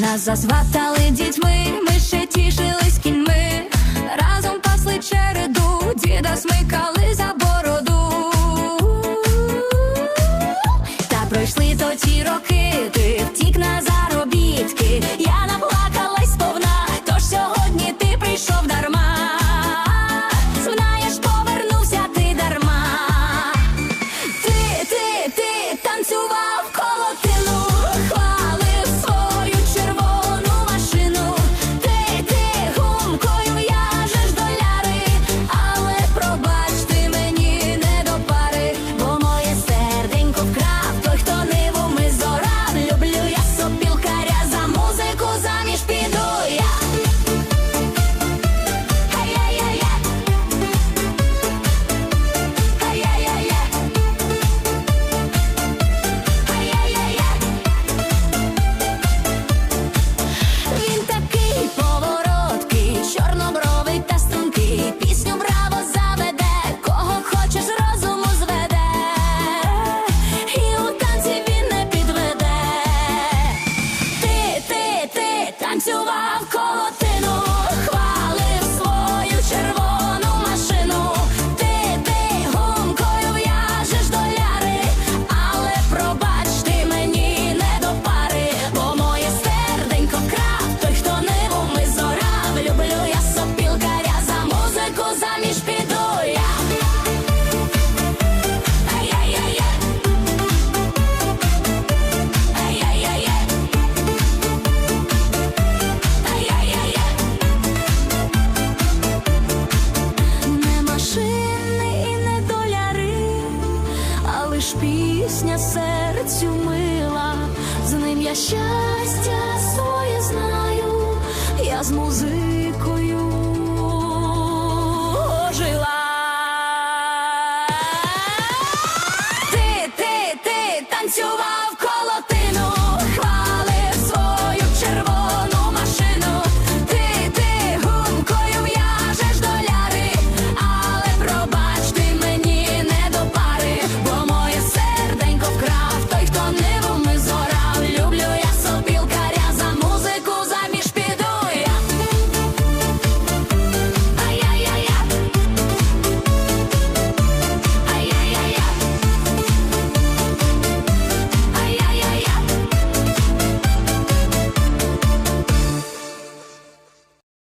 Нас зазватали дітьми, ми ще тішились ж пісня серцю мила, з ним я щастя своє знаю, я з музикою жила. Ти, ти, ти танцювала.